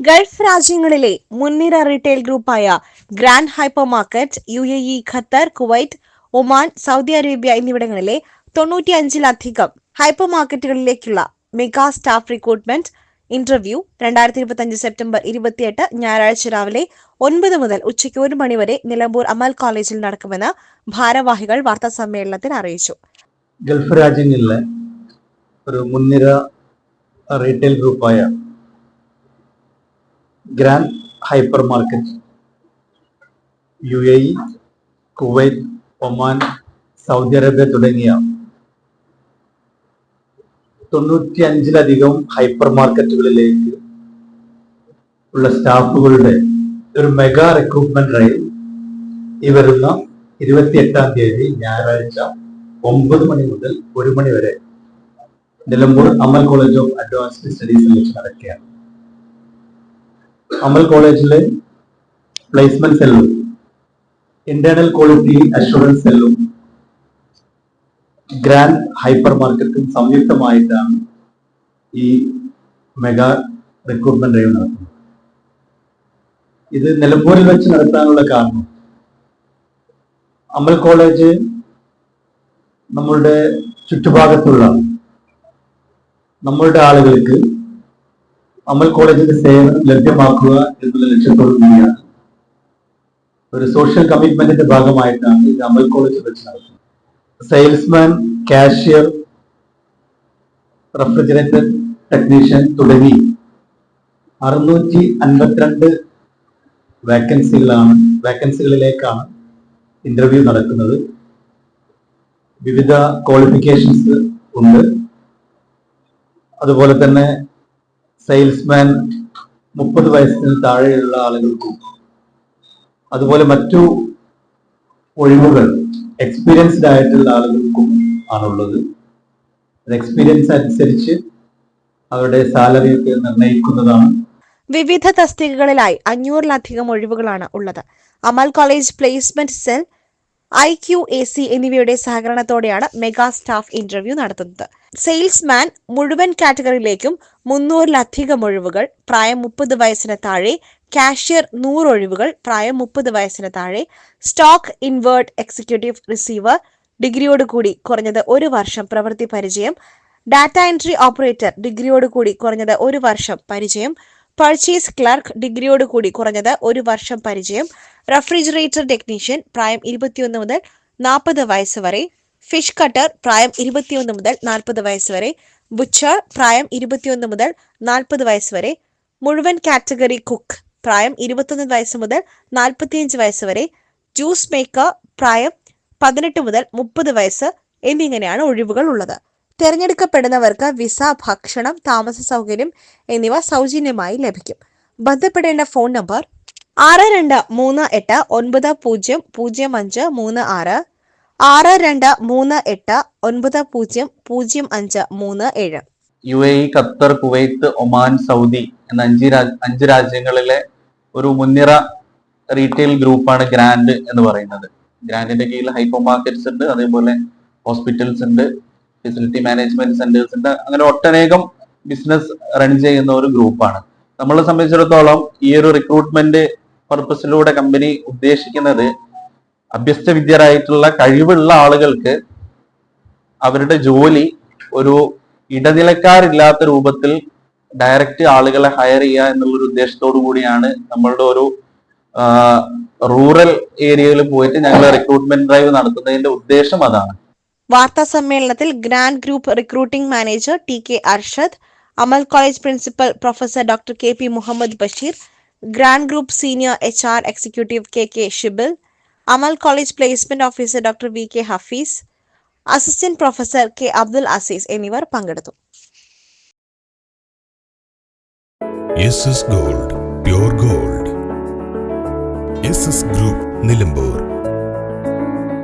Gulf രാജ്യങ്ങളിലെ മുൻനിര retail ഗ്രൂപ്പായ grand hypermarket U A E Qatar Kuwait Oman Saudi Arabia എന്നിവിടങ്ങളിലെ തൊണ്ണൂറ്റിയഞ്ചിലധികം ഹൈപ്പർ മാർക്കറ്റുകളിലേക്കുള്ള മെഗാ സ്റ്റാഫ് റിക്രൂട്ട്മെന്റ് ഇന്റർവ്യൂ രണ്ടായിരത്തി ഇരുപത്തിയഞ്ച് സെപ്റ്റംബർ ഇരുപത്തിയെട്ട് ഞായറാഴ്ച രാവിലെ ഒൻപത് മുതൽ ഉച്ചയ്ക്ക് ഒരു മണിവരെ നിലമ്പൂർ അമൽ കോളേജിൽ നടക്കുമെന്ന് ഭാരവാഹികൾ വാർത്താ സമ്മേളനത്തിൽ അറിയിച്ചു. ഗൾഫ് രാജ്യങ്ങളിലെ ഒരു മുൻനിര retail ഗ്രൂപ്പായ grand hypermarket U A E Kuwait Oman Saudi Arabia തുടങ്ങിയ തൊണ്ണൂറ്റി അഞ്ചിലധികം ഹൈപ്പർ മാർക്കറ്റുകളിലേക്ക് ഉള്ള സ്റ്റാഫുകളുടെ ഒരു മെഗാ റിക്രൂട്ട്മെന്റ് ഡ്രൈവ് ഈ വരുന്ന ഇരുപത്തി എട്ടാം തീയതി ഞായറാഴ്ച ഒമ്പത് മണി മുതൽ ഒരു മണി വരെ Nilambur Amal college of advanced സ്റ്റഡീസിൽ വെച്ച് നടക്കുകയാണ്. അമൽ കോളേജിലെ പ്ലേസ്മെന്റ് സെല്ലും ഇന്റേണൽ ക്വാളിറ്റി അഷുറൻസ് സെല്ലും ഗ്രാൻഡ് ഹൈപ്പർ മാർക്കറ്റും സംയുക്തമായിട്ടാണ് ഈ മെഗാ റിക്രൂട്ട്മെന്റ് ഡ്രൈവ് നടത്തുന്നത്. ഇത് നിലമ്പൂരിൽ വെച്ച് നടത്താനുള്ള കാരണം. അമൽ കോളേജ് നമ്മളുടെ ചുറ്റുഭാഗത്തുള്ള നമ്മളുടെ ആളുകൾക്ക് അമൽ കോളേജിന്റെ സേവനം ലഭ്യമാക്കുക എന്നുള്ള ലക്ഷ്യത്തോടു കൂടിയാണ്. ഒരു സോഷ്യൽ കമ്മിറ്റ്മെന്റിന്റെ ഭാഗമായിട്ടാണ് ഇത് അമൽ കോളേജ് വെച്ച് നടത്തുന്നത് സെയിൽസ്മാൻ കാഷ്യർ റെഫ്രിജറേറ്റർ ടെക്നീഷ്യൻ തുടങ്ങി അറുന്നൂറ്റി അൻപത്തിരണ്ട് വാക്കൻസികളാണ് വാക്കൻസികളിലേക്കാണ് ഇന്റർവ്യൂ നടക്കുന്നത്. വിവിധ ക്വാളിഫിക്കേഷൻസ് ഉണ്ട്. അതുപോലെ തന്നെ സെയിൽസ്മാൻ മുപ്പത് വയസ്സിന് താഴെയുള്ള ആളുകൾക്കും അതുപോലെ മറ്റു ഒഴിവുകൾ എക്സ്പീരിയൻസ്ഡ് ആയിട്ടുള്ള ആളുകൾക്കും ആണുള്ളത്. എക്സ്പീരിയൻസ് അനുസരിച്ച് അവരുടെ സാലറി ഒക്കെ നിർണയിക്കുന്നതാണ്. വിവിധ തസ്തികകളിലായി അഞ്ഞൂറിലധികം ഒഴിവുകളാണ് ഉള്ളത്. Amal college placement cell I Q A C എന്നിവയുടെ സഹകരണത്തോടെയാണ് മെഗാ സ്റ്റാഫ് ഇന്റർവ്യൂ നടത്തുന്നത്. സെയിൽസ്മാൻ മുഴുവൻ കാറ്റഗറിയിലേക്കും മുന്നൂറിലധികം ഒഴിവുകൾ പ്രായം മുപ്പത് വയസ്സിന് താഴെ കാഷ്യർ നൂറ് ഒഴിവുകൾ പ്രായം മുപ്പത് വയസ്സിന് താഴെ സ്റ്റോക്ക് ഇൻവേർട്ട് എക്സിക്യൂട്ടീവ് റിസീവർ ഡിഗ്രിയോട് കൂടി കുറഞ്ഞത് ഒരു വർഷം പ്രവൃത്തി പരിചയം ഡാറ്റ എൻട്രി ഓപ്പറേറ്റർ ഡിഗ്രിയോട് കൂടി കുറഞ്ഞത് ഒരു വർഷം പരിചയം പർച്ചേസ് ക്ലർക്ക് ഡിഗ്രിയോട് കൂടി കുറഞ്ഞത് ഒരു വർഷം പരിചയം. റെഫ്രിജറേറ്റർ ടെക്നീഷ്യൻ പ്രായം ഇരുപത്തിയൊന്ന് മുതൽ നാൽപ്പത് വയസ്സ് വരെ. ഫിഷ് കട്ടർ പ്രായം ഇരുപത്തിയൊന്ന് മുതൽ നാൽപ്പത് വയസ്സ് വരെ. ബുച്ചർ പ്രായം ഇരുപത്തിയൊന്ന് മുതൽ നാൽപ്പത് വയസ്സ് വരെ. മുഴുവൻ കാറ്റഗറി കുക്ക് പ്രായം ഇരുപത്തൊന്ന് വയസ്സ് മുതൽ നാൽപ്പത്തിയഞ്ച് വയസ്സ് വരെ. ജ്യൂസ് മേക്കർ പ്രായം പതിനെട്ട് മുതൽ മുപ്പത് വയസ്സ് എന്നിങ്ങനെയാണ് ഒഴിവുകൾ ഉള്ളത്. തിരഞ്ഞെടുക്കപ്പെടുന്നവർക്ക് വിസ ഭക്ഷണം താമസ സൗകര്യം എന്നിവ സൗജന്യമായി ലഭിക്കും. ബന്ധപ്പെടേണ്ട ഫോൺ നമ്പർ ആറ് രണ്ട് മൂന്ന് എട്ട് ഒൻപത് പൂജ്യം പൂജ്യം അഞ്ച് മൂന്ന് ആറ് ആറ് രണ്ട് മൂന്ന് എട്ട് ഒൻപത് പൂജ്യം പൂജ്യം അഞ്ച് മൂന്ന് ഏഴ്. U A E Qatar Kuwait Oman Saudi എന്ന അഞ്ച് അഞ്ച് രാജ്യങ്ങളിലെ ഒരു മുൻനിര റീറ്റെയിൽ ഗ്രൂപ്പാണ് ഗ്രാൻഡ് എന്ന് പറയുന്നത്. ഗ്രാൻഡിന്റെ കീഴിൽ ഹൈപ്പർ മാർക്കറ്റ്സ് ഉണ്ട് അതേപോലെ ഹോസ്പിറ്റൽസ് ഉണ്ട് ഫെസിലിറ്റി മാനേജ്മെന്റ് സെന്റേഴ്സ് ഉണ്ട്. അങ്ങനെ ഒട്ടനേകം ബിസിനസ് റൺ ചെയ്യുന്ന ഒരു ഗ്രൂപ്പാണ് നമ്മളെ സംബന്ധിച്ചിടത്തോളം ഈ ഒരു റിക്രൂട്ട്മെന്റ് പർപ്പസിലൂടെ കമ്പനി ഉദ്ദേശിക്കുന്നത് അഭ്യസ്ത വിദ്യരായിട്ടുള്ള കഴിവുള്ള ആളുകൾക്ക് അവരുടെ ജോലി ഒരു ഇടനിലക്കാരില്ലാത്ത രൂപത്തിൽ ഡയറക്റ്റ് ആളുകളെ ഹയർ ചെയ്യുക എന്നുള്ളൊരു ഉദ്ദേശത്തോടു കൂടിയാണ് നമ്മളുടെ ഒരു റൂറൽ ഏരിയയിൽ പോയിട്ട് ഞങ്ങൾ റിക്രൂട്ട്മെന്റ് ഡ്രൈവ് നടത്തുന്നതിന്റെ ഉദ്ദേശം അതാണ്. വാർത്താ സമ്മേളനത്തിൽ grand group recruiting manager T K Arshad Amal college principal professor doctor K P Muhammad Basheer grand group senior H R executive K K Shibil Amal college placement officer doctor V K Hafeez assistant professor K Abdul Aziz എന്നിവർ പങ്കെടുത്തു. Gold pure gold. Group Nilambur.